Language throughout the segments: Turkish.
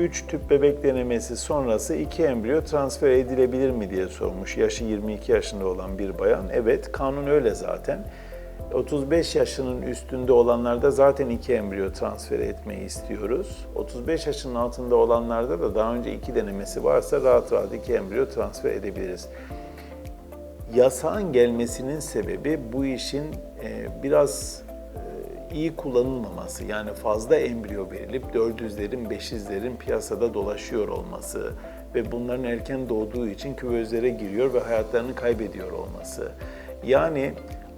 3 tüp bebek denemesi sonrası 2 embriyo transfer edilebilir mi diye sormuş. Yaşı 22 yaşında olan bir bayan. Evet, kanun öyle zaten. 35 yaşının üstünde olanlarda zaten 2 embriyo transfer etmeyi istiyoruz. 35 yaşının altında olanlarda da daha önce 2 denemesi varsa rahat rahat 2 embriyo transfer edebiliriz. Yasağın gelmesinin sebebi bu işin e, biraz iyi kullanılmaması. Yani fazla embriyo verilip 400'lerin, 500'lerin piyasada dolaşıyor olması ve bunların erken doğduğu için küvezlere giriyor ve hayatlarını kaybediyor olması. Yani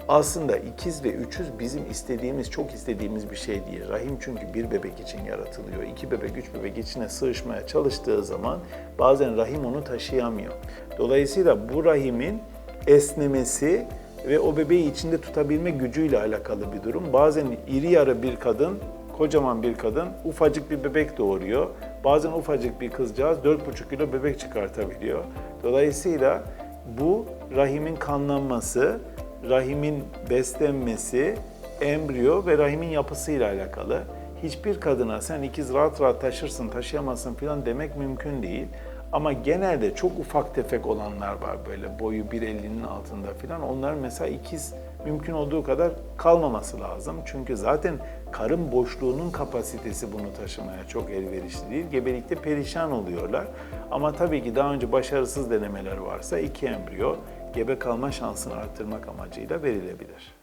aslında ikiz ve üçüz bizim istediğimiz, çok istediğimiz bir şey değil. Rahim çünkü bir bebek için yaratılıyor. İki bebek, üç bebek içine sığışmaya çalıştığı zaman bazen rahim onu taşıyamıyor. Dolayısıyla bu rahimin esnemesi ve o bebeği içinde tutabilme gücüyle alakalı bir durum. Bazen iri yarı bir kadın, kocaman bir kadın ufacık bir bebek doğuruyor. Bazen ufacık bir kızcağız 4,5 kilo bebek çıkartabiliyor. Dolayısıyla bu rahimin kanlanması, rahimin beslenmesi, embriyo ve rahimin yapısıyla alakalı. Hiçbir kadına sen ikiz rahat rahat taşırsın, taşıyamazsın falan demek mümkün değil. Ama genelde çok ufak tefek olanlar var böyle boyu 1.50'nin altında falan. Onlar mesela ikiz mümkün olduğu kadar kalmaması lazım. Çünkü zaten karın boşluğunun kapasitesi bunu taşımaya çok elverişli değil. Gebelikte perişan oluyorlar. Ama tabii ki daha önce başarısız denemeler varsa iki embriyo gebe kalma şansını arttırmak amacıyla verilebilir.